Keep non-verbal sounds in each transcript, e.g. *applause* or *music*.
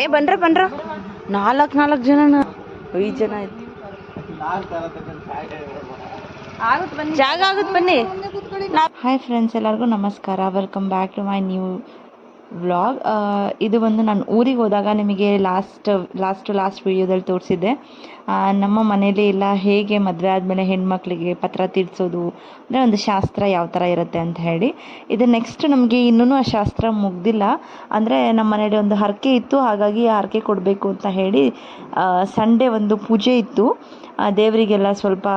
ಏ ಬನ್ರ ಬನ್ರ. ನಾಲ್ಕು ನಾಲ್ಕು ಜನ ಐದು ಜನ ಐತಿ. ಜಾಗ ಆಗುತ್ತೆ ಬನ್ನಿ. ಹಾಯ್ ಫ್ರೆಂಡ್ಸ್ ಎಲ್ಲರಿಗೂ ನಮಸ್ಕಾರ. Welcome back to my new vlog ಇದು ಒಂದು ನಾನು ಊರಿಗೆ ಹೋದಾಗ ನಿಮಗೆ ಲಾಸ್ಟ್ ಲಾಸ್ಟ್ ಲಾಸ್ಟ್ ವಿಡಿಯೋದಲ್ಲಿ ತೋರಿಸಿದ್ದೆ. ನಮ್ಮ ಮನೇಲಿ ಎಲ್ಲ ಹೇಗೆ ಮದುವೆ ಆದಮೇಲೆ ಹೆಣ್ಮಕ್ಳಿಗೆ ಪತ್ರ ತೀರ್ಸೋದು, ಅಂದರೆ ಒಂದು ಶಾಸ್ತ್ರ ಯಾವ ಥರ ಇರುತ್ತೆ ಅಂತ ಹೇಳಿ. ಇದು ನೆಕ್ಸ್ಟ್ ನಮಗೆ ಇನ್ನೂ ಆ ಶಾಸ್ತ್ರ ಮುಗ್ದಿಲ್ಲ. ಅಂದರೆ ನಮ್ಮ ಮನೇಲಿ ಒಂದು ಹರಕೆ ಇತ್ತು, ಹಾಗಾಗಿ ಆ ಹರಕೆ ಕೊಡಬೇಕು ಅಂತ ಹೇಳಿ ಸಂಡೇ ಒಂದು ಪೂಜೆ ಇತ್ತು. ದೇವರಿಗೆಲ್ಲ ಸ್ವಲ್ಪ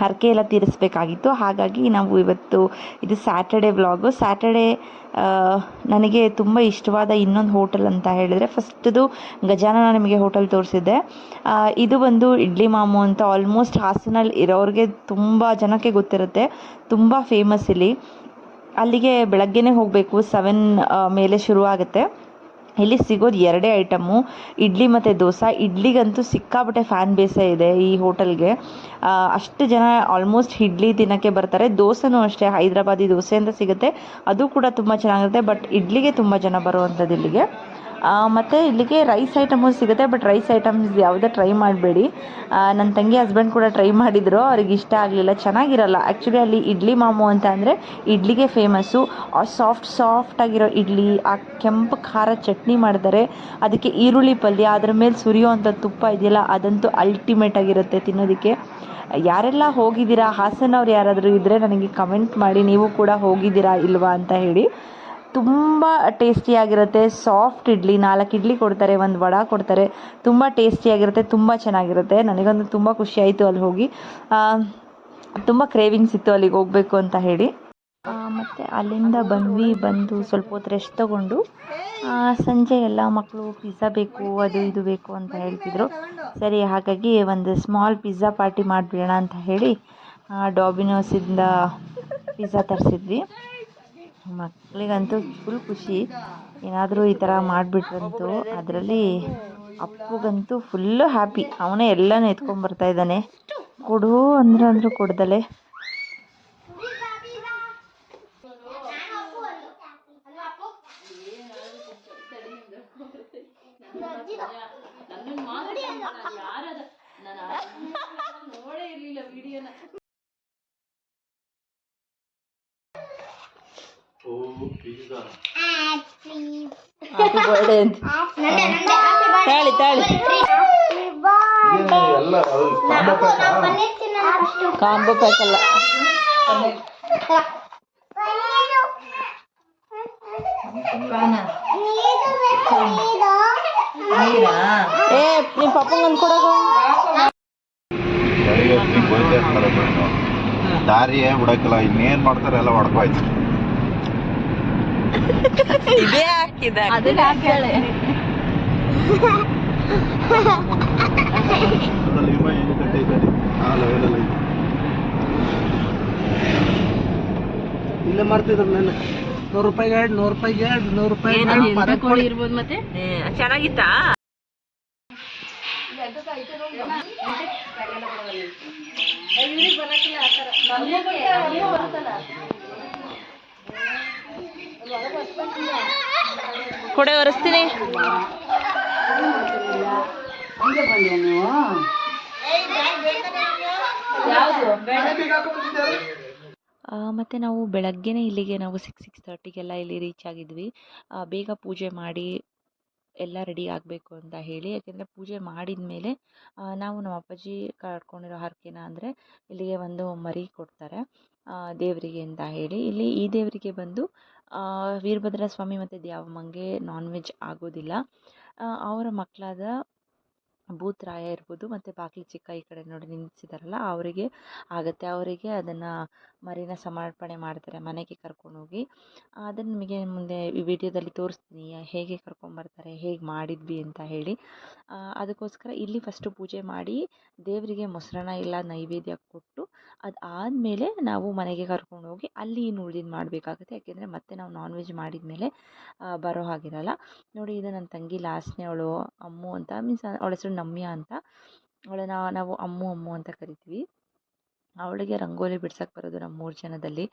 ಹರಕೆ ಎಲ್ಲ ತೀರಿಸ್ಬೇಕಾಗಿತ್ತು. ಹಾಗಾಗಿ ನಾವು ಇವತ್ತು ಇದು ಸ್ಯಾಟರ್ಡೆ ವ್ಲಾಗು ಸ್ಯಾಟರ್ಡೆ ನನಗೆ ತುಂಬ ಇಷ್ಟವಾದ ಇನ್ನೊಂದು ಹೋಟೆಲ್ ಅಂತ ಹೇಳಿದರೆ ಫಸ್ಟ್ದು ಗಜಾನನ ನಿಮಗೆ ಹೋಟೆಲ್ ತೋರಿಸಿದ್ದೆ. ಇದು ಬಂದು ಇಡ್ಲಿ ಮಾಮು ಅಂತ ಆಲ್ಮೋಸ್ಟ್ ಹಾಸನಲ್ಲಿ ಇರೋರಿಗೆ ತುಂಬ ಜನಕ್ಕೆ ಗೊತ್ತಿರುತ್ತೆ. ತುಂಬ ಫೇಮಸ್ ಇಲ್ಲಿ. ಅಲ್ಲಿಗೆ ಬೆಳಗ್ಗೆನೇ ಹೋಗಬೇಕು. ಸೆವೆನ್ ಮೇಲೆ ಶುರು ಆಗುತ್ತೆ ಇಲ್ಲಿ ಸಿಗೋದು ಎರಡೇ ಐಟಮು. ಇಡ್ಲಿ ಮತ್ತು ದೋಸೆ. ಇಡ್ಲಿಗಂತೂ ಸಿಕ್ಕಾಪಟ್ಟೆ ಫ್ಯಾನ್ ಬೇಸೇ ಇದೆ ಈ ಹೋಟೆಲ್ಗೆ. ಅಷ್ಟು ಜನ ಆಲ್ಮೋಸ್ಟ್ ಇಡ್ಲಿ ತಿನ್ನೋಕ್ಕೆ ಬರ್ತಾರೆ. ದೋಸೆನೂ ಅಷ್ಟೇ. ಹೈದ್ರಾಬಾದಿ ದೋಸೆ ಅಂತ ಸಿಗುತ್ತೆ. ಅದು ಕೂಡ ತುಂಬ ಚೆನ್ನಾಗಿರುತ್ತೆ. ಬಟ್ ಇಡ್ಲಿಗೆ ತುಂಬ ಜನ ಬರುವಂಥದ್ದು ಇಲ್ಲಿಗೆ. ಮತ್ತು ಇಲ್ಲಿಗೆ ರೈಸ್ ಐಟಮು ಸಿಗುತ್ತೆ ಬಟ್ ರೈಸ್ ಐಟಮ್ಸ್ ಯಾವುದೇ ಟ್ರೈ ಮಾಡಬೇಡಿ. ನನ್ನ ತಂಗಿ ಹಸ್ಬೆಂಡ್ ಕೂಡ ಟ್ರೈ ಮಾಡಿದರು, ಅವ್ರಿಗೆ ಇಷ್ಟ ಆಗಲಿಲ್ಲ, ಚೆನ್ನಾಗಿರಲ್ಲ. ಆ್ಯಕ್ಚುಲಿ ಅಲ್ಲಿ ಇಡ್ಲಿ ಮಾಮು ಅಂತ ಅಂದರೆ ಇಡ್ಲಿಗೆ ಫೇಮಸ್ಸು ಆ ಸಾಫ್ಟ್ ಸಾಫ್ಟ್ ಆಗಿರೋ ಇಡ್ಲಿ, ಆ ಕೆಂಪು ಖಾರ ಚಟ್ನಿ ಮಾಡ್ತಾರೆ. ಅದಕ್ಕೆ ಈರುಳ್ಳಿ ಪಲ್ಯ, ಅದ್ರ ಮೇಲೆ ಸುರಿಯೋವಂಥ ತುಪ್ಪ ಇದೆಯಲ್ಲ, ಅದಂತೂ ಅಲ್ಟಿಮೇಟ್ ಆಗಿರುತ್ತೆ ತಿನ್ನೋದಕ್ಕೆ. ಯಾರೆಲ್ಲ ಹೋಗಿದ್ದೀರಾ, ಹಾಸನವ್ರು ಯಾರಾದರೂ ಇದ್ದರೆ ನನಗೆ ಕಮೆಂಟ್ ಮಾಡಿ, ನೀವು ಕೂಡ ಹೋಗಿದ್ದೀರಾ, ಇಲ್ವಾ ಅಂತ ಹೇಳಿ. ತುಂಬ ಟೇಸ್ಟಿಯಾಗಿರುತ್ತೆ ಸಾಫ್ಟ್ ಇಡ್ಲಿ, ನಾಲ್ಕು ಇಡ್ಲಿ ಕೊಡ್ತಾರೆ, ಒಂದು ವಡ ಕೊಡ್ತಾರೆ. ತುಂಬ ಟೇಸ್ಟಿಯಾಗಿರುತ್ತೆ ತುಂಬ ಚೆನ್ನಾಗಿರುತ್ತೆ. ನನಗಂತೂ ತುಂಬ ಖುಷಿ ಆಯಿತು ಅಲ್ಲಿ ಹೋಗಿ. ತುಂಬ ಕ್ರೇವಿಂಗ್ಸ್ ಇತ್ತು ಅಲ್ಲಿಗೆ ಹೋಗಬೇಕು ಅಂತ ಹೇಳಿ. ಮತ್ತು ಅಲ್ಲಿಂದ ಬಂದ್ವಿ, ಬಂದು ಸ್ವಲ್ಪ ಹೊತ್ತು ರೆಸ್ಟ್ ತೊಗೊಂಡು. ಸಂಜೆ ಎಲ್ಲ ಮಕ್ಕಳು ಪಿಜ್ಜಾ ಬೇಕು, ಅದು ಇದು ಬೇಕು ಅಂತ ಹೇಳ್ತಿದ್ರು. ಸರಿ, ಹಾಗಾಗಿ ಒಂದು ಸ್ಮಾಲ್ ಪಿಜ್ಜಾ ಪಾರ್ಟಿ ಮಾಡಿಬಿಡೋಣ ಅಂತ ಹೇಳಿ ಡಾಬಿನೋಸಿಂದ ಪಿಜ್ಜಾ ತರಿಸಿದ್ವಿ. ಮಕ್ಕಳಿಗಂತೂ ಫುಲ್ ಖುಷಿ. ಏನಾದರೂ ಈ ಥರ ಮಾಡಿಬಿಟ್ರಂತೂ ಅದರಲ್ಲಿ ಅಪ್ಪುಗಂತೂ ಫುಲ್ಲು ಹ್ಯಾಪಿ ಅವನೇ ಎಲ್ಲನೂ ಎತ್ಕೊಂಡ್ಬರ್ತಾ ಇದ್ದಾನೆ. ಕೊಡು ಅಂದ್ರೆ ಅಂದರೂ ಕೊಡ್ದಲೆ. ಹ್ಯಾಪಿ ತಾಳಿ ತಾಳಿ ಕಾಂಬೋ ಪ್ಯಾಕಾ? ಅಲ್ಲ ಏ ನಿಮ್ಮ ಪಪ್ಪಂಗೆ ಅಂದ್ಕೊಡೋದು. ದಾರಿಯೇ ಬಿಡಕ್ಕಿಲ್ಲ ಇನ್ನೇನ್ ಮಾಡ್ತಾರೆ ಎಲ್ಲ ಹೊಡ್ಕೋಯ್ತು *laughs* ಇದೇ ಹಾಕಿದ. ಇಲ್ಲ ಆ ಮಾಡ್ತಿದ್ರು ನಾನು ನೂರು ರೂಪಾಯಿಗೆ ಎರಡು ನೂರು ರೂಪಾಯಿಗೆ ಎರಡು ನೂರು ರೂಪಾಯಿ ಇರ್ಬೋದು ಮತ್ತೆ? ಚೆನ್ನಾಗಿತ್ತಾ? ಕೊಡೆ ಒರೆಸ್ತೀನಿ. ಮತ್ತು ನಾವು ಬೆಳಗ್ಗೆನೇ ಇಲ್ಲಿಗೆ ನಾವು ಸಿಕ್ಸ್ ಸಿಕ್ಸ್ ತರ್ಟಿಗೆಲ್ಲ ಇಲ್ಲಿ ರೀಚ್ ಆಗಿದ್ವಿ. ಬೇಗ ಪೂಜೆ ಮಾಡಿ ಎಲ್ಲ ರೆಡಿ ಆಗಬೇಕು ಅಂತ ಹೇಳಿ. ಯಾಕೆಂದರೆ ಪೂಜೆ ಮಾಡಿದ ಮೇಲೆ ನಾವು ನಮ್ಮ ಅಪ್ಪಾಜಿ ಕಟ್ಕೊಂಡಿರೋ ಹರಕೆನ ಅಂದರೆ ಇಲ್ಲಿಗೆ ಒಂದು ಮರಿ ಕೊಡ್ತಾರೆ ದೇವರಿಗೆ ಅಂತ ಹೇಳಿ. ಇಲ್ಲಿ ಈ ದೇವರಿಗೆ ಬಂದು ವೀರಭದ್ರ ಸ್ವಾಮಿ ಮತ್ತು ದ್ಯಾವಮ್ಮಂಗೆ ನಾನ್ ವೆಜ್ ಆಗೋದಿಲ್ಲ ಅವರ ಮಕ್ಕಳಾದ ಭೂತರಾಯ ಇರ್ಬೋದು ಮತ್ತು ಬಾಗಿಲು ಚಿಕ್ಕ ಈ ಕಡೆ ನೋಡಿ ನಿಂತಿದ್ದಾರಲ್ಲ, ಅವರಿಗೆ ಆಗುತ್ತೆ. ಅವರಿಗೆ ಅದನ್ನು ಮರಿನ ಸಮರ್ಪಣೆ ಮಾಡ್ತಾರೆ ಮನೆಗೆ ಕರ್ಕೊಂಡೋಗಿ. ಅದನ್ನು ನಿಮಗೆ ಮುಂದೆ ವಿಡಿಯೋದಲ್ಲಿ ತೋರಿಸ್ತೀನಿ, ಹೇಗೆ ಕರ್ಕೊಂಬರ್ತಾರೆ, ಹೇಗೆ ಮಾಡಿದ್ವಿ ಅಂತ ಹೇಳಿ. ಅದಕ್ಕೋಸ್ಕರ ಇಲ್ಲಿ ಫಸ್ಟು ಪೂಜೆ ಮಾಡಿ ದೇವರಿಗೆ ಮೊಸರನ್ನ ಇಲ್ಲ ನೈವೇದ್ಯ ಕೊಟ್ಟು ಅದು ಆದಮೇಲೆ ನಾವು ಮನೆಗೆ ಕರ್ಕೊಂಡೋಗಿ ಅಲ್ಲಿ ಇನ್ನು ಉಳ್ದಿದ್ದು ಮಾಡಬೇಕಾಗುತ್ತೆ. ಯಾಕೆಂದರೆ ಮತ್ತೆ ನಾವು ನಾನ್ ವೆಜ್ ಮಾಡಿದ ಮೇಲೆ ಬರೋ ಹಾಗಿರಲ್ಲ. ನೋಡಿ, ಇದು ನನ್ನ ತಂಗಿ ಲಾಸ್ಟ್ನೇ ಅವಳು, ಅಮ್ಮು ಅಂತ ಮೀನ್ಸ್ ಅವಳ ಹೆಸರು ನಮ್ಯ ಅಂತ. ಅವಳನ್ನ ನಾವು ಅಮ್ಮು ಅಮ್ಮು ಅಂತ ಕರಿತೀವಿ. ಅವಳಿಗೆ ರಂಗೋಲಿ ಬಿಡ್ಸಕ್ಕೆ ಬರೋದು ನಮ್ಮ ಮೂರು ಜನದಲ್ಲಿ.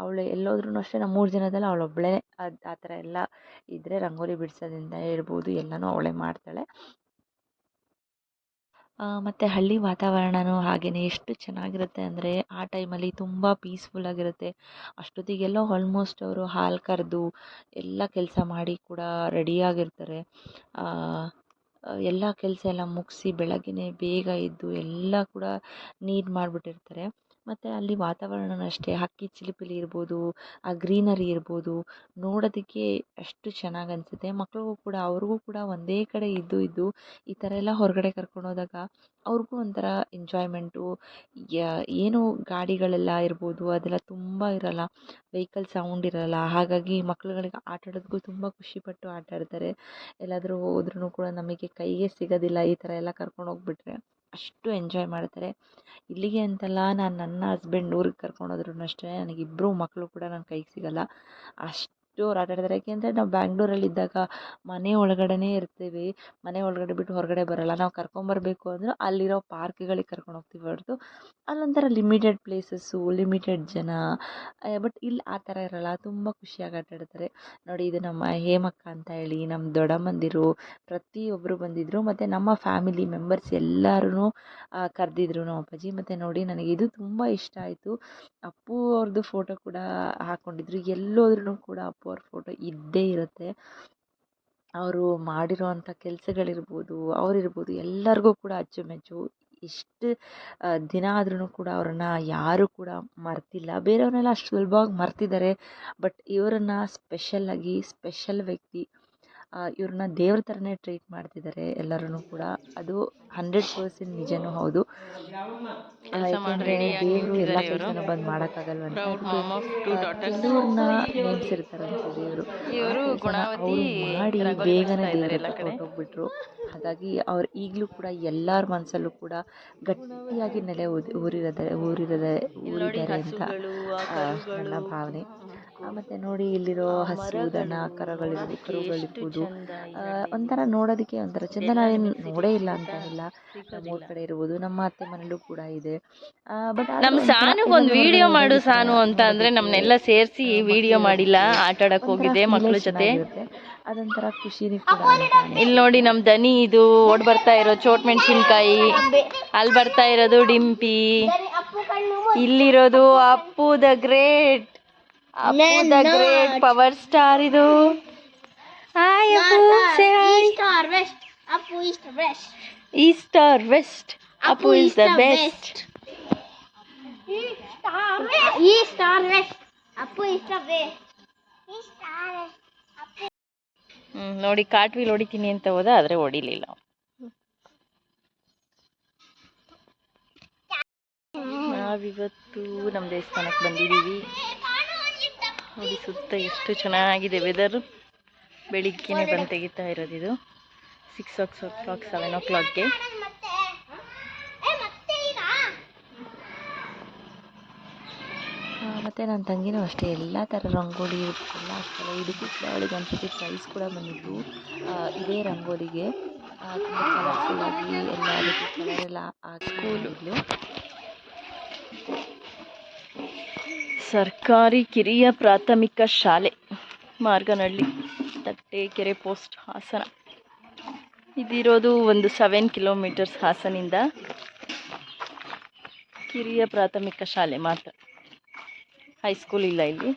ಅವಳು ಎಲ್ಲೋದ್ರೂ ಅಷ್ಟೇ ನಮ್ಮ ಮೂರು ಜನದಲ್ಲಿ ಅವಳೊಬ್ಬಳೇ ಅದು ಆ ಥರ ಎಲ್ಲ ಇದ್ದರೆ ರಂಗೋಲಿ ಬಿಡಿಸೋದ್ರಿಂದ ಹೇಳ್ಬೋದು, ಎಲ್ಲನೂ ಅವಳೇ ಮಾಡ್ತಾಳೆ. ಮತ್ತು ಹಳ್ಳಿ ವಾತಾವರಣವೂ ಹಾಗೆಯೇ ಎಷ್ಟು ಚೆನ್ನಾಗಿರುತ್ತೆ ಅಂದರೆ ಆ ಟೈಮಲ್ಲಿ ತುಂಬ ಪೀಸ್ಫುಲ್ಲಾಗಿರುತ್ತೆ ಅಷ್ಟೊತ್ತಿಗೆಲ್ಲ ಆಲ್ಮೋಸ್ಟ್ ಅವರು ಹಾಲು ಕರೆದು ಎಲ್ಲ ಕೆಲಸ ಮಾಡಿ ಕೂಡ ರೆಡಿಯಾಗಿರ್ತಾರೆ ಎಲ್ಲ ಕೆಲಸ ಎಲ್ಲ ಮುಗಿಸಿ ಬೆಳಗ್ಗೆನೇ ಬೇಗ ಎದ್ದು ಎಲ್ಲ ಕೂಡ ನೀಟ್ ಮಾಡಿಬಿಟ್ಟಿರ್ತಾರೆ. ಮತ್ತು ಅಲ್ಲಿ ವಾತಾವರಣವೂ ಅಷ್ಟೇ. ಹಕ್ಕಿ ಚಿಲಿಪಿಲಿ ಇರ್ಬೋದು, ಆ ಗ್ರೀನರಿ ಇರ್ಬೋದು, ನೋಡೋದಕ್ಕೆ ಅಷ್ಟು ಚೆನ್ನಾಗಿ ಅನಿಸುತ್ತೆ. ಮಕ್ಳಿಗೂ ಕೂಡ, ಅವ್ರಿಗೂ ಕೂಡ ಒಂದೇ ಕಡೆ ಇದ್ದು ಇದ್ದು ಈ ಥರ ಎಲ್ಲ ಹೊರಗಡೆ ಕರ್ಕೊಂಡು ಹೋದಾಗ ಅವ್ರಿಗೂ ಒಂಥರ ಎಂಜಾಯ್ಮೆಂಟು. ಏನು ಗಾಡಿಗಳೆಲ್ಲ ಇರ್ಬೋದು, ಅದೆಲ್ಲ ತುಂಬ ಇರಲ್ಲ. ವೆಹಿಕಲ್ ಸೌಂಡ್ ಇರೋಲ್ಲ. ಹಾಗಾಗಿ ಮಕ್ಳುಗಳಿಗೆ ಆಟ ಆಡೋದಕ್ಕೂ ತುಂಬ ಖುಷಿಪಟ್ಟು ಆಟ ಆಡ್ತಾರೆ. ಎಲ್ಲಾದರೂ ಹೋದ್ರೂ ಕೂಡ ನಮಗೆ ಕೈಗೆ ಸಿಗೋದಿಲ್ಲ ಈ ಥರ ಎಲ್ಲ ಕರ್ಕೊಂಡು ಹೋಗ್ಬಿಟ್ರೆ. ಅಷ್ಟು ಎಂಜಾಯ್ ಮಾಡ್ತಾರೆ. ಇಲ್ಲಿಗೆ ಅಂತಲ್ಲ ನಾನು ನನ್ನ ಹಸ್ಬೆಂಡ್ ಊರಿಗೆ ಕರ್ಕೊಂಡು ಹೋದ್ರೂ ಅಷ್ಟೇ ನನಗೆ ಇಬ್ಬರು ಮಕ್ಕಳು ಕೂಡ ನನ್ನ ಕೈಗೆ ಸಿಗಲ್ಲ. ಅಷ್ಟು ಅವ್ರು ಆಟ ಯಾಕೆಂದರೆ ನಾವು ಬ್ಯಾಂಗ್ಳೂರಲ್ಲಿದ್ದಾಗ ಮನೆ ಒಳಗಡೆನೇ ಇರ್ತೀವಿ. ಮನೆ ಒಳಗಡೆ ಬಿಟ್ಟು ಹೊರಗಡೆ ಬರೋಲ್ಲ. ನಾವು ಕರ್ಕೊಂಬರಬೇಕು ಅಂದರೆ ಅಲ್ಲಿರೋ ಪಾರ್ಕ್ಗಳಿಗೆ ಕರ್ಕೊಂಡು ಹೋಗ್ತೀವಿ ಹೊರತು. ಅಲ್ಲೊಂಥರ ಲಿಮಿಟೆಡ್ ಪ್ಲೇಸಸ್ಸು ಲಿಮಿಟೆಡ್ ಜನ. ಬಟ್ ಇಲ್ಲಿ ಆ ಥರ ಇರೋಲ್ಲ. ತುಂಬ ಖುಷಿಯಾಗಿ ಆಟ ಆಡ್ತಾರೆ ನೋಡಿ, ಇದು ನಮ್ಮ ಹೇಮಕ್ಕ ಅಂತ ಹೇಳಿ, ನಮ್ಮ ದೊಡ್ಡಮ್ಮಂದಿರು ಪ್ರತಿಯೊಬ್ಬರು ಬಂದಿದ್ದರು ಮತ್ತು ನಮ್ಮ ಫ್ಯಾಮಿಲಿ ಮೆಂಬರ್ಸ್ ಎಲ್ಲರೂ ಕರೆದಿದ್ರು ನಮ್ಮ ಅಪ್ಪಾಜಿ. ಮತ್ತು ನೋಡಿ, ನನಗೆ ಇದು ತುಂಬ ಇಷ್ಟ ಆಯಿತು. ಅಪ್ಪು ಅವ್ರದ್ದು ಫೋಟೋ ಕೂಡ ಹಾಕ್ಕೊಂಡಿದ್ರು ಎಲ್ಲೋದ್ರೂ ಕೂಡ ಅಪ್ಪು ಅವ್ರ ಫೋಟೋ ಇದ್ದೇ ಇರುತ್ತೆ. ಅವರು ಮಾಡಿರೋವಂಥ ಕೆಲಸಗಳಿರ್ಬೋದು, ಅವರಿರ್ಬೋದು ಎಲ್ಲರಿಗೂ ಕೂಡ ಅಚ್ಚುಮೆಚ್ಚು. ಎಷ್ಟು ದಿನ ಆದ್ರೂ ಕೂಡ ಅವ್ರನ್ನ ಯಾರೂ ಕೂಡ ಮರ್ತಿಲ್ಲ. ಬೇರೆಯವ್ರನ್ನೆಲ್ಲ ಅಷ್ಟು ಸುಲಭವಾಗಿ ಮರ್ತಿದ್ದಾರೆ, ಬಟ್ ಇವರನ್ನು ಸ್ಪೆಷಲ್ಲಾಗಿ ಸ್ಪೆಷಲ್ ವ್ಯಕ್ತಿ ಇವ್ರನ್ನ ದೇವ್ರ ಥರನೇ ಟ್ರೀಟ್ ಮಾಡ್ತಿದ್ದಾರೆ ಎಲ್ಲರೂ ಕೂಡ. ಅದು ಹಂಡ್ರೆಡ್ ಪರ್ಸೆಂಟ್ ನಿಜನೂ ಹೌದು. ಯಾಕಂದರೆ ದೇವರು ಎಲ್ಲ ಕೆಲಸನ ಬಂದು ಮಾಡೋಕ್ಕಾಗಲ್ವ ಕೆಲವ್ರನ್ನ ನೇಮಿಸಿರ್ತಾರಂತೆ ದೇವರು ಗುಣವತಿ ಮಾಡಿ ಬೇಗನೆ ದೇವರೆಲ್ಲ ಕೊಟ್ಟೋಗ್ಬಿಟ್ರು ಹಾಗಾಗಿ ಅವ್ರು ಈಗಲೂ ಕೂಡ ಎಲ್ಲರ ಮನಸ್ಸಲ್ಲೂ ಕೂಡ ಗಟ್ಟಿಯಾಗಿ ನೆಲೆ ಊರಿರೋದೆ ಊರಿರೋದೆ ಊರಿದ್ದಾರೆ ಅಂತ ನನ್ನ ಭಾವನೆ. ಮತ್ತು ನೋಡಿ ಇಲ್ಲಿರೋ ಹಸಿರು ದನ ಕರುಗಳಿರ್ಬೋದು ಕರುಗಳಿರ್ಬೋದು. ಆ, ಒಂಥರ ನೋಡೋದಕ್ಕೆ ಒಂಥರ ಚಂದ. ಏನು ನೋಡೇ ಇಲ್ಲ ಅಂತ ಇಲ್ಲ ನಮ್ಮೂರ ಕಡೆ ಇರ್ಬೋದು. ನಮ್ಮ ಅತ್ತೆ ಮನೆಯಲ್ಲೂ ಕೂಡ ಇದೆ. ಬಟ್ ನಮ್ಮ ಸಾನುಗ್ ಒಂದು ವಿಡಿಯೋ ಮಾಡು ಸಾನು ಅಂತ ಅಂದ್ರೆ ನಮ್ಮನ್ನೆಲ್ಲ ಸೇರಿಸಿ ವಿಡಿಯೋ ಮಾಡಿಲ್ಲ ಆಟ ಆಡಕ್ ಹೋಗಿದೆ ಮಕ್ಳ ಜೊತೆ. ಅದೊಂಥರ ಖುಷಿ ಕೂಡ ಇಲ್ಲಿ ನೋಡಿ ನಮ್ಮ ದನಿ ಇದು ಓಡ್ ಬರ್ತಾ ಇರೋ ಚೋಟ್ ಮೆಣಸಿನ್ಕಾಯಿ. ಅಲ್ಲಿ ಬರ್ತಾ ಇರೋದು ಡಿಂಪಿ. ಇಲ್ಲಿರೋದು Appu the great. Appu the great power star ಇದು. Hi Appu say hi star best Appu is the best east or west Appu is the best Star star west Appu is Apu best. He Star West. ಹ್ಮ್ ನೋಡಿ ಕಾಟ್ವಿಲ್ ಹೊಡಿತೀನಿ ಅಂತ ಹೋದ ಆದ್ರೆ ಹೊಡಿಲಿಲ್ಲ. ನಾವಿವತ್ತು ನಮ್ಮ ದೇವಸ್ಥಾನಕ್ಕೆ ಬಂದಿದ್ದೀವಿ ನೋಡಿ ಸುತ್ತ ಎಷ್ಟು ಚೆನ್ನಾಗಿದೆ ವೆದರ್ ಬೆಳಿಗ್ಗೆನೇ ಬಂದು ತೆಗಿತಾ ಇರೋದು ಇದು. ಸಿಕ್ಸ್ ಓ ಕ್ಲಾಕ್ ಸೆವೆನ್ ಓ ಕ್ಲಾಕ್ಗೆ ಮತ್ತೆ ನನ್ನ ತಂಗಿನೂ ಅಷ್ಟೇ ಎಲ್ಲ ಥರ ರಂಗೋಲಿ ಎಲ್ಲ ಹಾಕ್ತಾಳೆ ಇದಕ್ಕೂ ಕೂಡ ಅವಳಿಗೆ ಒಂದು ಸತಿ ಪ್ರೈಸ್ ಕೂಡ ಬಂದಿದ್ದು ಆ, ಇದೇ ರಂಗೋಲಿಗೆ. ತುಂಬ ಕಲರ್ಫುಲ್ಲಾಗಿ ಎಲ್ಲ ಅದಕ್ಕೆ ಕಲರ್ ಎಲ್ಲ ಹಾಕಿದ್ಲು ಸರ್ಕಾರಿ ಕಿರಿಯ ಪ್ರಾಥಮಿಕ ಶಾಲೆ ಮಾರ್ಗನಹಳ್ಳಿ ತಟ್ಟೆಕೆರೆ ಪೋಸ್ಟ್ ಹಾಸನ. ಇದಿರೋದು ಒಂದು ಸೆವೆನ್ ಕಿಲೋಮೀಟರ್ಸ್ ಹಾಸನಿಂದ ಕಿರಿಯ ಪ್ರಾಥಮಿಕ ಶಾಲೆ ಮಾತ್ರ. ಹೈಸ್ಕೂಲ್ ಇಲ್ಲ ಇಲ್ಲಿ.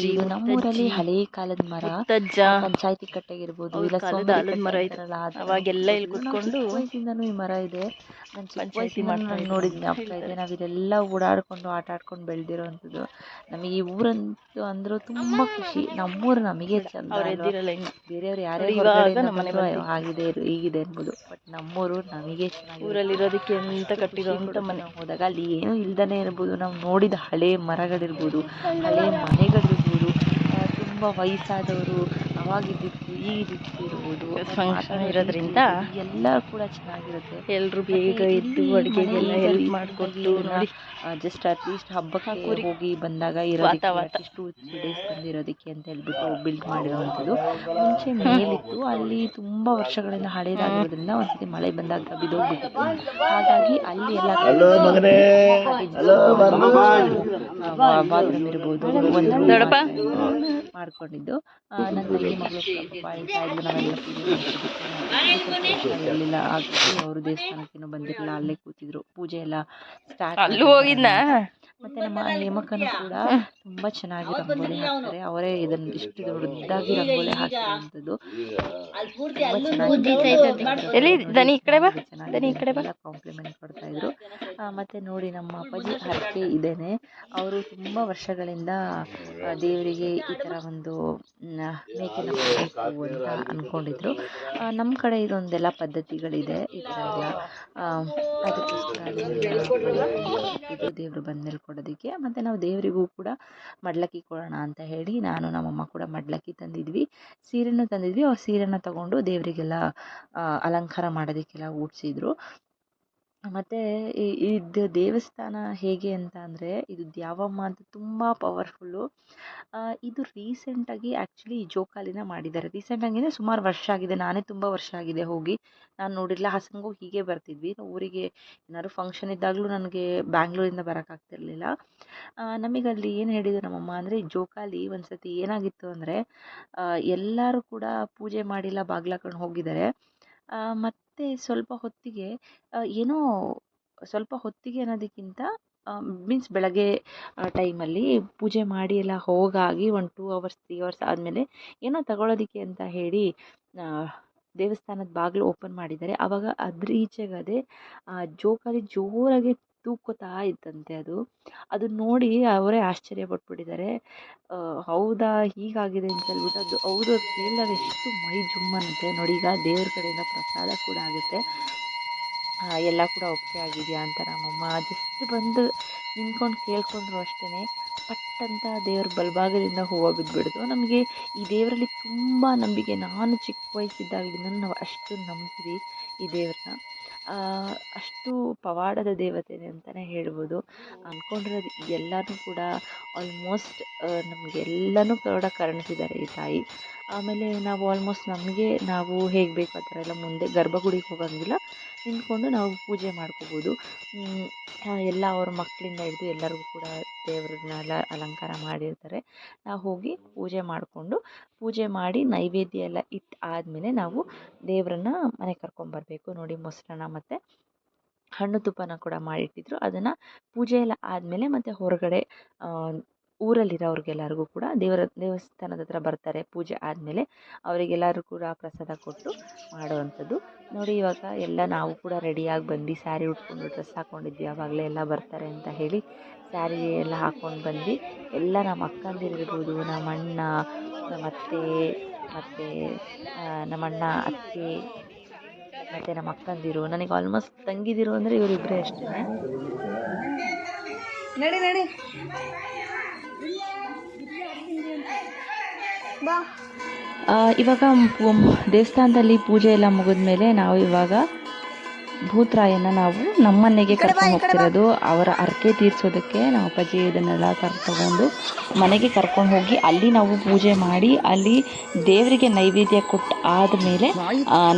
ನಮ್ಮ ಇದು ನಮ್ಮೂರಲ್ಲಿ ಹಳೆ ಕಾಲದ ಮರ ಪಂಚಾಯತಿ ಕಟ್ಟೆಗಿರ್ಬೋದು ಇರ್ಬೋದು ಇಲ್ಲ ಸೋಂಬೇರಿ ಮರ ಕಟ್ಟೆ ಇದು. ಅಂತಾರಲ್ಲ, ಆ ಥರ ಅವಾಗೆಲ್ಲ ಇಲ್ಲಿ ಕುತ್ಕೊಂಡು ವಯಸ್ಸಿಂದನೂ ಈ ಮರ ಇದೆ. ನಾನು ಚಿಕ್ಕ ವಯಸ್ಸಿಂದ ಅಂತ ಆಗ್ತಾ ಇದೆ ನಾವ್ ನಾವಿದೆಲ್ಲ ಓಡಾಡ್ಕೊಂಡು ಆಟ ಆಡ್ಕೊಂಡು ಬೆಳೆದಿರೋವಂಥದ್ದು ನಮಗೆ ಈ ಊರಂತೂ ಅಂದ್ರೆ ತುಂಬಾ ಖುಷಿ. ನಮ್ಮೂರು ನಮಗೆ ಚಂದ ಬೇರೆಯವ್ರು ಯಾರೇ ಆಗಿದೆ ಹಾಗಿದೆ ಅನ್ಬೋದು. ಬಟ್ ನಮ್ಮೂರು ನಮಗೆ ಚೆನ್ನಾಗಿ ಊರಲ್ಲಿರೋದಕ್ಕೆ ಅಂತ ಕಟ್ಟಿರೋಂಥ ಮನೆ. ಹೋದಾಗ. ಅಲ್ಲಿ ಏನೂ ಇಲ್ದೇ ಇರ್ಬೋದು. ನಾವು ನೋಡಿದ ಹಳೆ ಮರಗಳಿರ್ಬೋದು ಹಳೆ ಮನೆಗಳಿರ್ಬೋದು. ತುಂಬ ವಯಸ್ಸಾದವರು ಅವಾಗಿದ್ದಿತ್ತು ಈಗಿದ್ದಿತ್ತು ಇರ್ಬೋದು ಫಂಕ್ಷನ್ ಇರೋದ್ರಿಂದ ಎಲ್ಲ ಕೂಡ ಚೆನ್ನಾಗಿರುತ್ತೆ. ಎಲ್ಲರೂ ಬೇಗ ಎದ್ದು ಅಡುಗೆ ಅಡುಗೆಗೆಲ್ಲ ಹೆಲ್ಪ್ ಮಾಡಿಕೊಟ್ಟು ನೋಡಿ ಜಸ್ಟ್ ಅಟ್ಲೀಸ್ಟ್ ಹಬ್ಬಕ್ಕೆ ಕುರಿ. ಹೋಗಿ ಬಂದಾಗ ಇರೋದಕ್ಕೆ. ಅಟ್ಲೀಸ್ಟ್ ತ್ರೀ ಡೇಸ್ ಬಂದಿರೋದಕ್ಕೆ ಅಂತ ಹೇಳ್ಬಿಟ್ಟು ಬಿಲ್ಡ್ ಮಾಡಿರೋವಂಥದ್ದು. ಮುಂಚೆ ಮೇಲಿತ್ತು ಅಲ್ಲಿ ತುಂಬ ವರ್ಷಗಳಿಂದ ಹಳೇದಾಗಿರೋದ್ರಿಂದ ಒಂದ್ಸತಿ ಮಳೆ ಬಂದಾಗ ಬಿದ್ದೋಗ್ಬಿಟ್ಟಿತ್ತು. ಹಾಗಾಗಿ ಅಲ್ಲಿ ಎಲ್ಲ ಬಾತ್ರೂಮ್ ಇರ್ಬೋದು ಒಂದು. ಮಾಡ್ಕೊಂಡಿದ್ದು. ಆ, ನನ್ನ ಮಗಳು ಪಾಪ ಇದ್ಲು ನಾವೆಲ್ಲ ಆಗ್ತಿತ್ತು ಅವರು ದೇವಸ್ಥಾನಕ್ಕೇನು ಬಂದಿರಲಿಲ್ಲ ಅಲ್ಲೇ ಕೂತಿದ್ರು. ಪೂಜೆ ಎಲ್ಲ ಸ್ಟಾರ್ಟ್ ಅಲ್ಲೂ ಹೋಗಿದ್ನಾ? ಮತ್ತೆ ನಮ್ಮ ನೇಮಕನು ಕೂಡ ತುಂಬಾ ಚೆನ್ನಾಗಿ ರಂಗೋಲಿ ಹಾಕ್ತಾರೆ. ಅವರೇ ಇದನ್ನ ಇಷ್ಟು ದೊಡ್ಡದಾಗಿ ರಂಗೋಲಿ ಹಾಕಿರುವಂಥದ್ದು ಎಲ್ಲಿ ದನಿ ಈ ಕಡೆ ಬಾ. ದನಿ ಈ ಕಡೆ ಬಾ. ಕಾಂಪ್ಲಿಮೆಂಟ್ ಕೊಡ್ತಾ ಇದ್ರು. ಮತ್ತೆ ನೋಡಿ ನಮ್ಮ ಅಪ್ಪಾಜಿ ಹರಕೆ ಇದೇನೆ. ಅವರು ತುಂಬಾ ವರ್ಷಗಳಿಂದ ದೇವರಿಗೆ ಈ ತರ ಒಂದು ಮೇಕೆನ ಕೊಡಬೇಕು ಅಂತ ಅನ್ಕೊಂಡಿದ್ರು. ನಮ್ಮ ಕಡೆ ಇದೊಂದೆಲ್ಲ ಪದ್ಧತಿಗಳಿದೆ. ಈ ಥರ ಎಲ್ಲ ಅದಕ್ಕೋಸ್ಕರ ಇದು ದೇವರು ಬಂದ್ಮೇಲೆ ಕೊಡೋದಕ್ಕೆ ಮತ್ತು ನಾವು ದೇವರಿಗೂ ಕೂಡ ಮಡ್ಲಕ್ಕಿ ಕೊಡೋಣ ಅಂತ ಹೇಳಿ ನಾನು ನಮ್ಮಮ್ಮ ಕೂಡ ಮಡ್ಲಕ್ಕಿ ತಂದಿದ್ವಿ. ಸೀರೆನೂ ತಂದಿದ್ವಿ. ಅವ್ರು ಸೀರೆನ ತಗೊಂಡು ದೇವರಿಗೆಲ್ಲ ಅಲಂಕಾರ ಮಾಡೋದಕ್ಕೆಲ್ಲ ಊಡಿಸಿದ್ರು ಮತ್ತು ಇದು ದೇವಸ್ಥಾನ ಹೇಗೆ ಅಂತ ಅಂದರೆ, ಇದು ದ್ಯಾವಮ್ಮ ಅಂತ ತುಂಬ ಪವರ್ಫುಲ್ಲು ಇದು ರೀಸೆಂಟಾಗಿ ಆ್ಯಕ್ಚುಲಿ ಜೋಕಾಲಿನ ಮಾಡಿದ್ದಾರೆ. ರೀಸೆಂಟಾಗಿ ಅಂದರೆ ಸುಮಾರು ವರ್ಷ ಆಗಿದೆ. ನಾನೇ ತುಂಬ ವರ್ಷ ಆಗಿದೆ ಹೋಗಿ. ನಾನು ನೋಡಿರಲಿಲ್ಲ. ಹಾಸನಗೂ ಹೀಗೆ ಬರ್ತಿದ್ವಿ. ಊರಿಗೆ ಏನಾದ್ರು ಫಂಕ್ಷನ್ ಇದ್ದಾಗಲೂ ನನಗೆ ಬ್ಯಾಂಗ್ಳೂರಿಂದ ಬರೋಕ್ಕಾಗ್ತಿರ್ಲಿಲ್ಲ ನಮಗಲ್ಲಿ ಏನು ಹೇಳಿದ್ರು ನಮ್ಮಮ್ಮ ಅಂದರೆ ಜೋಕಾಲಿ ಒಂದು ಸತಿ ಏನಾಗಿತ್ತು ಅಂದರೆ ಎಲ್ಲರೂ ಕೂಡ ಪೂಜೆ ಮಾಡಿಲ್ಲ, ಬಾಗ್ಲಾಕೊಂಡು ಹೋಗಿದ್ದಾರೆ. ಮತ್ತು ಸ್ವಲ್ಪ ಹೊತ್ತಿಗೆ ಏನೋ ಸ್ವಲ್ಪ ಹೊತ್ತಿಗೆ ಅನ್ನೋದಕ್ಕಿಂತ ಮೀನ್ಸ್ ಬೆಳಗ್ಗೆ ಟೈಮಲ್ಲಿ ಪೂಜೆ ಮಾಡಿ ಎಲ್ಲ ಹೋಗಾಗಿ ಒಂದು ಟೂ ಅವರ್ಸ್ ತ್ರೀ ಅವರ್ಸ್ ಆದಮೇಲೆ ಏನೋ ತಗೊಳ್ಳೋದಕ್ಕೆ ಅಂತ ಹೇಳಿ ದೇವಸ್ಥಾನದ ಬಾಗಿಲು ಓಪನ್ ಮಾಡಿದ್ದಾರೆ. ಆವಾಗ ಅದ್ರ ಈಚೆಗದೆ ಆ ಜೋಕಾಲಿ ಜೋರಾಗಿ ತೂಕೋತಾ ಇದ್ದಂತೆ ಅದು. ಅದನ್ನ ನೋಡಿ ಅವರೇ ಆಶ್ಚರ್ಯ ಪಟ್ಬಿಟ್ಟಿದ್ದಾರೆ. ಹೌದಾ, ಹೀಗಾಗಿದೆ ಅಂತ ಹೇಳ್ಬಿಟ್ಟು ಅದು ಹೌದು, ಅದು ಕೇಳಿದಾಗ ಎಷ್ಟು ಮೈ ಜುಮ್ ಅನ್ನುತ್ತೆ ನೋಡಿ, ಈಗ ದೇವ್ರ ಕಡೆಯಿಂದ ಪ್ರಸಾದ ಕೂಡ ಆಗುತ್ತೆ. ಎಲ್ಲ ಕೂಡ ಒಪ್ಪಿಗೆ ಆಗಿದೆಯಾ ಅಂತ ನಮ್ಮಮ್ಮ ಜಸ್ಟ್ ಬಂದು ನಿಂತ್ಕೊಂಡು ಕೇಳ್ಕೊಂಡ್ರು ಅಷ್ಟೇ ಪಟ್ ಅಂತ ದೇವ್ರ ಬಲಭಾಗದಿಂದ ಹೂವು ಬಿದ್ದುಬಿಡ್ತು ನಮಗೆ ಈ ದೇವರಲ್ಲಿ ತುಂಬ ನಂಬಿಕೆ. ನಾನು ಚಿಕ್ಕ ವಯಸ್ಸಿದ್ದಾಗಲಿಂದ ನಾವು ಅಷ್ಟು ನಂಬ್ತೀವಿ ಈ ದೇವ್ರನ್ನ. ಅಷ್ಟು ಪವಾಡದ ದೇವತೆ ಅಂತಲೇ ಹೇಳ್ಬೋದು. ಅಂದ್ಕೊಂಡಿರೋದು ಎಲ್ಲನೂ ಕೂಡ ಆಲ್ಮೋಸ್ಟ್ ನಮಗೆಲ್ಲನೂ ಕೂಡ ಕರುಣಿಸಿದ್ದಾರೆ ಈ ತಾಯಿ. ಆಮೇಲೆ ನಾವು ಆಲ್ಮೋಸ್ಟ್ ನಮಗೆ ನಾವು ಹೇಗೆ ಬೇಕು ಆ ಥರ ಎಲ್ಲ ಮುಂದೆ ಗರ್ಭಗುಡಿಗೆ ಹೋಗೋಂಗಿಲ್ಲ. ನಿಂತ್ಕೊಂಡು ನಾವು ಪೂಜೆ ಮಾಡ್ಕೋಬೋದು. ಎಲ್ಲ ಅವ್ರ ಮಕ್ಕಳಿಂದ ಹಿಡಿದು ಎಲ್ಲರಿಗೂ ಕೂಡ ದೇವ್ರನ್ನೆಲ್ಲ ಅಲಂಕಾರ ಮಾಡಿರ್ತಾರೆ. ನಾವು ಹೋಗಿ ಪೂಜೆ ಮಾಡಿಕೊಂಡು, ಪೂಜೆ ಮಾಡಿ ನೈವೇದ್ಯ ಎಲ್ಲ ಇಟ್ಟು ಆದಮೇಲೆ ನಾವು ದೇವರನ್ನ ಮನೆಗೆ ಕರ್ಕೊಂಬರ್ಬೇಕು ನೋಡಿ ಮೊಸರನ್ನ ಮತ್ತು ಹಣ್ಣು ತುಪ್ಪನ ಕೂಡ ಮಾಡಿಟ್ಟಿದ್ರು. ಅದನ್ನು ಪೂಜೆ ಎಲ್ಲ ಆದಮೇಲೆ ಮತ್ತು ಹೊರಗಡೆ ಊರಲ್ಲಿರೋರ್ಗೆಲ್ಲರಿಗೂ ಕೂಡ ದೇವರ ದೇವಸ್ಥಾನದ ಹತ್ರ ಬರ್ತಾರೆ ಪೂಜೆ ಆದಮೇಲೆ ಅವರಿಗೆಲ್ಲರೂ ಕೂಡ ಪ್ರಸಾದ ಕೊಟ್ಟು ಮಾಡುವಂಥದ್ದು. ನೋಡಿ ಇವಾಗ ಎಲ್ಲ ನಾವು ಕೂಡ ರೆಡಿಯಾಗಿ ಬಂದು ಸ್ಯಾರಿ ಉಟ್ಕೊಂಡು ಡ್ರೆಸ್ ಹಾಕ್ಕೊಂಡಿದ್ವಿ ಆವಾಗಲೇ ಎಲ್ಲ ಬರ್ತಾರೆ ಅಂತ ಹೇಳಿ ಸ್ಯಾರಿ ಎಲ್ಲ ಹಾಕ್ಕೊಂಡು ಬಂದು ಎಲ್ಲ ನಮ್ಮ ಅಕ್ಕಂದಿರಿರ್ಬೋದು, ನಮ್ಮ ಅಣ್ಣ, ನಮ್ಮ ಅತ್ತೆ, ಮತ್ತು ನಮ್ಮ ಅಣ್ಣ, ಅತ್ತೆ, ಮತ್ತು ನಮ್ಮ ಅಕ್ಕಂದಿರು, ನನಗೆ ಆಲ್ಮೋಸ್ಟ್ ತಂಗಿದಿರು ಅಂದರೆ ಇವರಿಬ್ಬರೇ ಅಷ್ಟೇ ನಡಿ ನಡಿ ಆ, ಇವಾಗ ದೇವಸ್ಥಾನದಲ್ಲಿ ಪೂಜೆ ಎಲ್ಲ ಮುಗಿದ್ಮೇಲೆ ನಾವು ಇವಾಗ ಭೂತ್ರಾಯನ್ನ ನಾವು ನಮ್ಮನೆಗೆ ಕರ್ಕೊಂಡು ಹೋಗ್ತಿರೋದು. ಅವರ ಅರ್ಕೆ ತೀರ್ಸೋದಕ್ಕೆ ನಾವು ಅಪ್ಪಾಜಿ ಇದನ್ನೆಲ್ಲ ಕರ್ ತಗೊಂಡು ಮನೆಗೆ ಕರ್ಕೊಂಡು ಹೋಗಿ ಅಲ್ಲಿ ನಾವು ಪೂಜೆ ಮಾಡಿ ಅಲ್ಲಿ ದೇವರಿಗೆ ನೈವೇದ್ಯ ಕೊಟ್ಟು ಆದಮೇಲೆ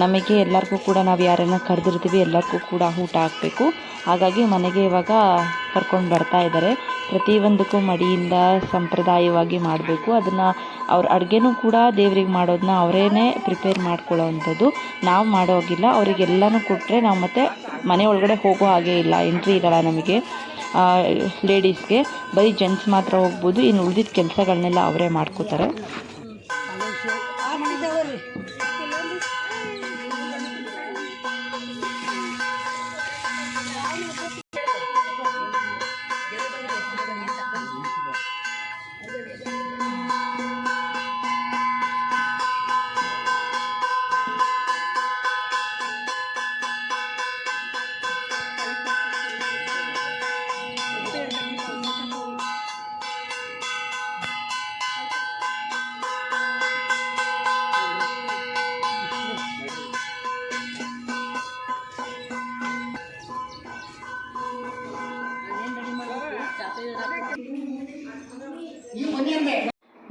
ನಮಗೆ ಎಲ್ಲರಿಗೂ ಕೂಡ ನಾವು ಯಾರನ್ನ ಕರೆದಿರ್ತೀವಿ ಎಲ್ಲರಿಗೂ ಕೂಡ ಊಟ ಹಾಕಬೇಕು. ಹಾಗಾಗಿ ಮನೆಗೆ ಇವಾಗ ಕರ್ಕೊಂಡು ಬರ್ತಾ ಇದ್ದಾರೆ ಪ್ರತಿಯೊಂದಕ್ಕೂ ಮಡಿಯಿಂದ ಸಂಪ್ರದಾಯವಾಗಿ ಮಾಡಬೇಕು. ಅದನ್ನು ಅವ್ರ ಅಡುಗೆನೂ ಕೂಡ ದೇವ್ರಿಗೆ ಮಾಡೋದನ್ನ ಅವರೇನೆ ಪ್ರಿಪೇರ್ ಮಾಡ್ಕೊಳ್ಳೋ ಅಂಥದ್ದು ನಾವು ಮಾಡೋಗಿಲ್ಲ ಅವರಿಗೆಲ್ಲನೂ ಕೊಟ್ಟರೆ ನಾವು ಮತ್ತೆ ಮನೆ ಒಳಗಡೆ ಹೋಗೋ ಹಾಗೆ ಇಲ್ಲ. ಎಂಟ್ರಿ ಇರಲ್ಲ ನಮಗೆ. ಲೇಡೀಸ್ಗೆ ಬರೀ ಜೆಂಟ್ಸ್ ಮಾತ್ರ ಹೋಗ್ಬೋದು. ಇನ್ನು ಉಳಿದಿದ್ದ ಕೆಲಸಗಳನ್ನೆಲ್ಲ ಅವರೇ ಮಾಡ್ಕೋತಾರೆ.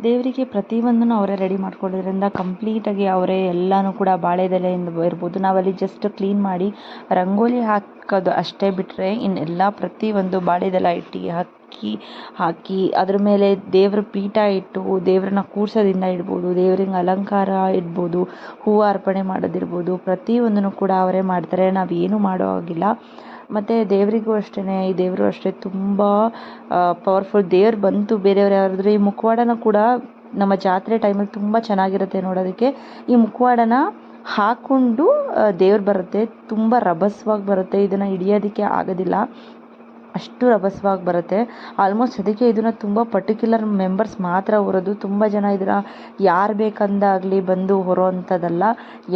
ದೇವರಿಗೆ ಪ್ರತಿಯೊಂದನ್ನು ಅವರೇ ರೆಡಿ ಮಾಡ್ಕೊಳ್ಳೋದ್ರಿಂದ ಕಂಪ್ಲೀಟಾಗಿ ಅವರೇ ಎಲ್ಲನೂ ಕೂಡ ಬಾಳೆದೆಲೆಯಿಂದ ಇರ್ಬೋದು. ನಾವಲ್ಲಿ ಜಸ್ಟ್ ಕ್ಲೀನ್ ಮಾಡಿ ರಂಗೋಲಿ ಹಾಕೋದು ಅಷ್ಟೇ ಬಿಟ್ಟರೆ ಇನ್ನೆಲ್ಲ ಪ್ರತಿಯೊಂದು ಬಾಳೆದೆಲೆ ಇಟ್ಟು ಹಾಕಿ ಹಾಕಿ ಅದ್ರ ಮೇಲೆ ದೇವ್ರ ಪೀಠ ಇಟ್ಟು ದೇವ್ರನ್ನ ಕೂರ್ಸೋದಿಂದ ಇಡ್ಬೋದು. ದೇವ್ರಿಗೆ ಅಲಂಕಾರ ಇಡ್ಬೋದು, ಹೂವು ಅರ್ಪಣೆ ಮಾಡೋದಿರ್ಬೋದು. ಪ್ರತಿಯೊಂದನ್ನು ಕೂಡ ಅವರೇ ಮಾಡ್ತಾರೆ. ನಾವೇನು ಮಾಡೋ ಹಾಗಿಲ್ಲ. ಮತ್ತು ದೇವರಿಗೂ ಅಷ್ಟೇ ಈ ದೇವರು ಅಷ್ಟೇ ತುಂಬ ಪವರ್ಫುಲ್ ದೇವ್ರು ಬಂತು. ಬೇರೆಯವ್ರು ಯಾರಾದರೂ ಈ ಮುಖವಾಡನ ಕೂಡ ನಮ್ಮ ಜಾತ್ರೆ ಟೈಮಲ್ಲಿ ತುಂಬ ಚೆನ್ನಾಗಿರುತ್ತೆ ನೋಡೋದಕ್ಕೆ. ಈ ಮುಖವಾಡನ ಹಾಕ್ಕೊಂಡು ದೇವ್ರು ಬರುತ್ತೆ. ತುಂಬ ರಭಸವಾಗಿ ಬರುತ್ತೆ. ಇದನ್ನು ಹಿಡಿಯೋದಕ್ಕೆ ಆಗೋದಿಲ್ಲ. ಅಷ್ಟು ರಭಸವಾಗಿ ಬರುತ್ತೆ. ಆಲ್ಮೋಸ್ಟ್ ಅದಕ್ಕೆ ಇದನ್ನು ತುಂಬ ಪರ್ಟಿಕ್ಯುಲರ್ ಮೆಂಬರ್ಸ್ ಮಾತ್ರ ಹೊರೋದು ತುಂಬ ಜನ ಇದನ್ನು ಯಾರು ಬೇಕಂದಾಗಲಿ ಬಂದು ಹೊರೋ ಅಂಥದ್ದಲ್ಲ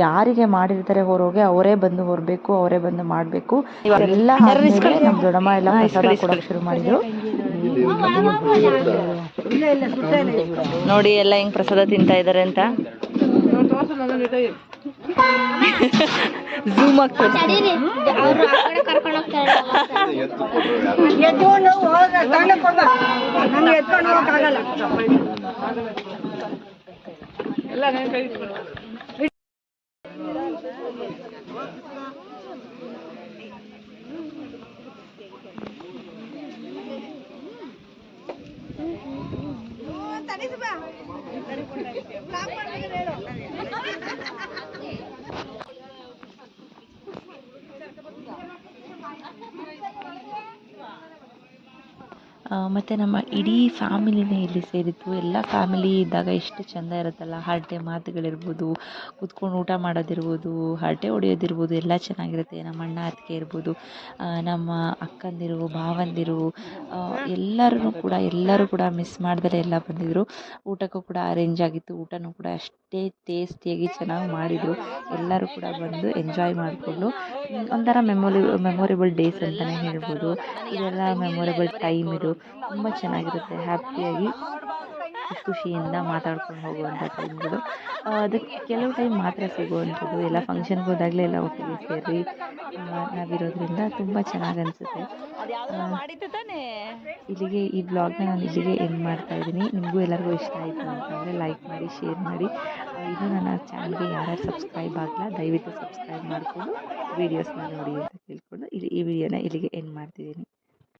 ಯಾರಿಗೆ ಮಾಡಿರ್ತಾರೆ ಹೊರೋಗೆ ಅವರೇ ಬಂದು ಹೊರಬೇಕು ಅವರೇ ಬಂದು ಮಾಡಬೇಕು. ಎಲ್ಲ ನಮ್ಮ ದೊಡ್ಡಮ್ಮ ಎಲ್ಲ ಪ್ರಸಾದ ಕೊಡೋಕೆ ಶುರು ಮಾಡಿದರು. ನೋಡಿ ಎಲ್ಲ ಹೆಂಗೆ ಪ್ರಸಾದ ತಿಂತಾ ಇದ್ದಾರೆ ಅಂತ. ಝೂಮ್ ಆಗ್ತದೆ ತಡೀರಿ ಅವ್ರು ಆ ಕಡೆ ಕರ್ಕೊಂಡು ಹೋಗ್ತಾರೆ ಮತ್ತು ನಮ್ಮ ಇಡೀ ಫ್ಯಾಮಿಲಿನೇ ಇಲ್ಲಿ ಸೇರಿತ್ತು ಎಲ್ಲ ಫ್ಯಾಮಿಲಿ ಇದ್ದಾಗ ಎಷ್ಟು ಚೆಂದ ಇರುತ್ತಲ್ಲ. ಹರಟೆ ಮಾತುಗಳಿರ್ಬೋದು, ಕೂತ್ಕೊಂಡು ಊಟ ಮಾಡೋದಿರ್ಬೋದು, ಹರಟೆ ಹೊಡೆಯೋದಿರ್ಬೋದು, ಎಲ್ಲ ಚೆನ್ನಾಗಿರುತ್ತೆ. ನಮ್ಮ ಅಣ್ಣ, ಅತ್ತಿಗೆ ಇರ್ಬೋದು ನಮ್ಮ ಅಕ್ಕಂದಿರು, ಭಾವಂದಿರು ಎಲ್ಲರೂ ಕೂಡ ಎಲ್ಲರೂ ಕೂಡ ಮಿಸ್ ಮಾಡ್ದಲೇ ಎಲ್ಲ ಬಂದಿದ್ದರು ಊಟಕ್ಕೂ ಕೂಡ ಅರೇಂಜ್ ಆಗಿತ್ತು. ಊಟನೂ ಕೂಡ ಅಷ್ಟೇ ಟೇಸ್ಟಿಯಾಗಿ ಚೆನ್ನಾಗಿ ಮಾಡಿದರು. ಎಲ್ಲರೂ ಕೂಡ ಬಂದು ಎಂಜಾಯ್ ಮಾಡಿಕೊಂಡು ಒಂಥರ ಮೆಮೊರಿ ಮೆಮೊರೇಬಲ್ ಡೇಸ್ ಅಂತಲೇ ಹೇಳ್ಬೋದು. ಇದೆಲ್ಲ ಮೆಮೊರೇಬಲ್ ಟೈಮ್ ಇದು. ತುಂಬ ಚೆನ್ನಾಗಿರುತ್ತೆ. ಹ್ಯಾಪಿಯಾಗಿ ಖುಷಿಯಿಂದ ಮಾತಾಡ್ಕೊಂಡು ಹೋಗುವಂಥ ಟೈಮ್ಗಳು. ಅದಕ್ಕೆ ಕೆಲವು ಟೈಮ್ ಮಾತ್ರ ಸಿಗುವಂಥದ್ದು. ಎಲ್ಲ ಫಂಕ್ಷನ್ಗೆ ಹೋದಾಗಲೇ ಎಲ್ಲ ಒಟ್ಟಿಗೆ ಸೇರಿ ನಾವಿರೋದ್ರಿಂದ ತುಂಬ ಚೆನ್ನಾಗಿ ಅನಿಸುತ್ತೆ. ಇಲ್ಲಿಗೆ ಈ ಬ್ಲಾಗ್ನ ನಾನು ಇಲ್ಲಿಗೆ ಎಂಡ್ ಮಾಡ್ತಾ ಇದ್ದೀನಿ. ನಿಮಗೂ ಎಲ್ಲರಿಗೂ ಇಷ್ಟ ಆಯಿತು ಅಂತಂದರೆ ಲೈಕ್ ಮಾಡಿ ಶೇರ್ ಮಾಡಿ. ಇದು ನನ್ನ ಚಾನಲ್ಗೆ ಯಾರ್ಯಾರು ಸಬ್ಸ್ಕ್ರೈಬ್ ಆಗಲ್ಲ ದಯವಿಟ್ಟು ಸಬ್ಸ್ಕ್ರೈಬ್ ಮಾಡಿಕೊಂಡು ವೀಡಿಯೋಸ್ನ ನೋಡಿ ಅಂತ ಕೇಳ್ಕೊಂಡು ಇಲ್ಲಿ ಈ ವಿಡಿಯೋನ ಇಲ್ಲಿಗೆ ಎಂಡ್ ಮಾಡ್ತಿದ್ದೀನಿ.